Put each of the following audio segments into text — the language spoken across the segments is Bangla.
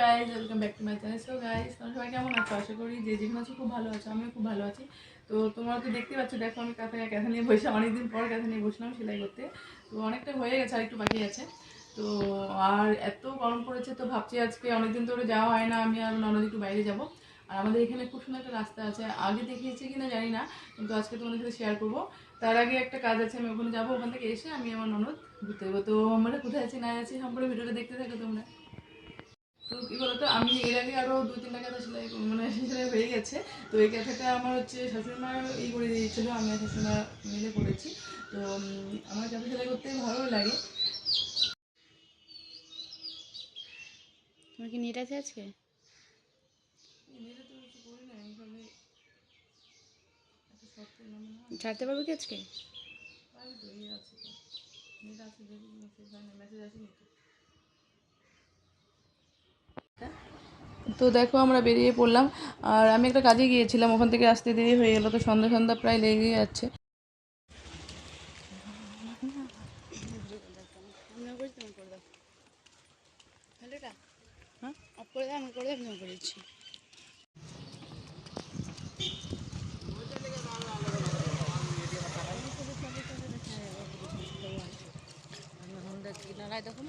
Guys welcome back to my channel so guys তোমরা সবাই কেমন আছো? আশা করি যে যেখানে আছো খুব ভালো আছো, আমিও খুব ভালো আছি। তো তোমরা তো দেখতে পাচ্ছ, দেখো আমি কাঁথা কাঁথা নিয়ে বসে, অনেকদিন পর কাঁথা নিয়ে বসলাম সেলাই করতে। তো অনেকটা হয়ে গেছে আর একটু বাকি আছে। তো আর এত গরম পড়েছে তো ভাবছি আজকে অনেকদিন ধরে যাওয়া হয় না, আমি আর ননদ একটু বাইরে যাব। আর আমাদের এখানে খুব সুন্দর একটা রাস্তা আছে, আগে দেখিয়েছি কিনা জানি না, কিন্তু আজকে তোমাদের সাথে শেয়ার করব। তার আগে একটা কাজ আছে, আমি ওখানে যাব, ওখান থেকে এসে আমি আমার ননদ ঘুরতে যাব। তো আমরা কোথায় আছি, না আছি সম্পূর্ণ ভিডিওটা দেখতে থাকো তোমরা। তো কী বলতো আমি এর আগে আরও দু তিনটা কাঁথা সেলাই মানে সেলাই হয়ে গেছে। তো এই কাঁথাটা আমার হচ্ছে শাশুড়িমা ই করে দিয়েছিলো আমি শাশুড়িমা মিলে করেছি। তো আমার কাঁথা সেলাই করতে ভালো লাগে। তোমার কি নেট আছে আজকে? ছাড়তে পারবে কি আজকে? মেসেজ আসেনি তো। তো দেখো আমরা বেরিয়ে পড়লাম আর আমি একটা কাজে গিয়েছিলাম ওখান থেকে আসতে দেরি হয়ে গেলো তো সন্ধ্যা সন্ধ্যা প্রায় লেগে যাচ্ছে হ্যাঁ দেখুন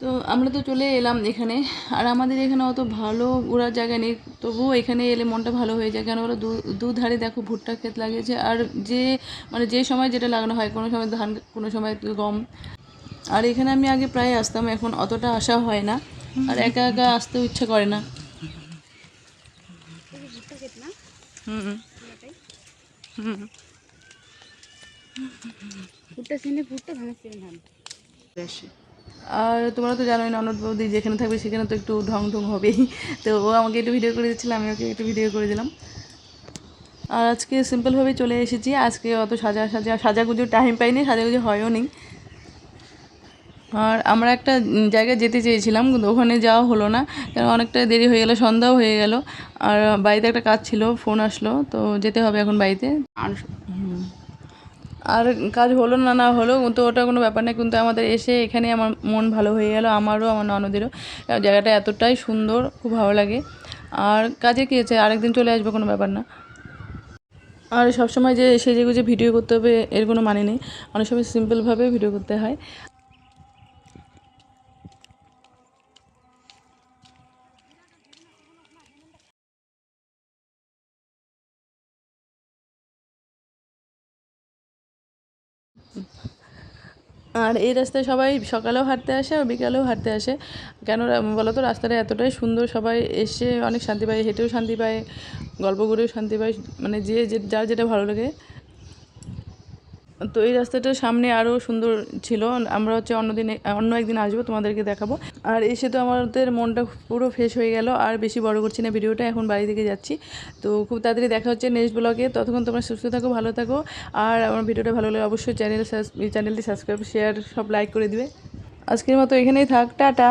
তো আমরা তো চলে এলাম এখানে। আর আমাদের এখানে অত ভালো ঘোরার জায়গা নেই, তবুও এখানে এলে মনটা ভালো হয়ে যায়। কেন বলো দুধারে দেখো ভুট্টা ক্ষেত লাগিয়েছে। আর যে মানে যে সময় যেটা লাগানো হয়, কোনো সময় ধান, কোনো সময় গম। আর এখানে আমি আগে প্রায় আসতাম, এখন অতটা আসা হয় না। আর একা একা আসতেও ইচ্ছা করে না। না? হুম হুম। ভুট্টা চিনে ভুট্টা ধানের চিনে ধান আর তোমরা তো জানোই ননদ বৌদি যেখানে থাকবে সেখানে তো একটু ঢং ঢং হবেই। তো ও আমাকে একটু ভিডিও করে দিচ্ছিল আমি ওকে একটু ভিডিও করে দিলাম। আর আজকে সিম্পলভাবে চলে এসেছি। আজকে অত সাজা সাজা সাজাগুজোর টাইম পাইনি সাজাগুজো হয়ও নি। আর আমরা একটা জায়গায় যেতে চেয়েছিলাম কিন্তু ওখানে যাওয়া হলো না। কারণ অনেকটা দেরি হয়ে গেলো সন্ধ্যাও হয়ে গেল। আর বাড়িতে একটা কাজ ছিল ফোন আসলো তো যেতে হবে এখন বাড়িতে। আর আর কাজ হলো না না হলো কিন্তু ওটা কোনো ব্যাপার না কিন্তু আমাদের এসে এখানে আমার মন ভালো হয়ে গেল আমারও আমার ননদেরও। জায়গাটা এতটাই সুন্দর খুব ভালো লাগে। আর কাজে কী আছে আরেকদিন চলে আসবে কোনো ব্যাপার না। আর সবসময় যে সেজে গুজে ভিডিও করতে হবে এর কোনো মানে নেই। অনেক সময় সিম্পলভাবে ভিডিও করতে হয়। আর এই রাস্তায় সবাই সকালেও হাঁটতে আসে আর বিকালেও হাঁটতে আসে। কেন বলো তো রাস্তাটা এতটাই সুন্দর, সবাই এসে অনেক শান্তি পায়, হেঁটেও শান্তি পায়, গল্প করেও শান্তি পায় মানে যে- যার যেটা ভালো লাগে। তো এই রাস্তাটার সামনে আরও সুন্দর ছিল। আমরা হচ্ছে অন্যদিন অন্য একদিন আসব, তোমাদেরকে দেখাবো। আর এসে তো আমাদের মনটা পুরো ফ্রেশ হয়ে গেল। আর বেশি বড় করছি না ভিডিওটা, এখন বাড়ি থেকে যাচ্ছি। তো খুব তাড়াতাড়ি দেখা হচ্ছে নেক্সট ব্লগে ততক্ষণ তোমরা সুস্থ থাকো, ভালো থাকো। আর আমার ভিডিওটা ভালো লাগলে অবশ্যই চ্যানেল চ্যানেলটি সাবস্ক্রাইব শেয়ার সব লাইক করে দিবে। আজকের মতো এখানেই থাক। টাটা!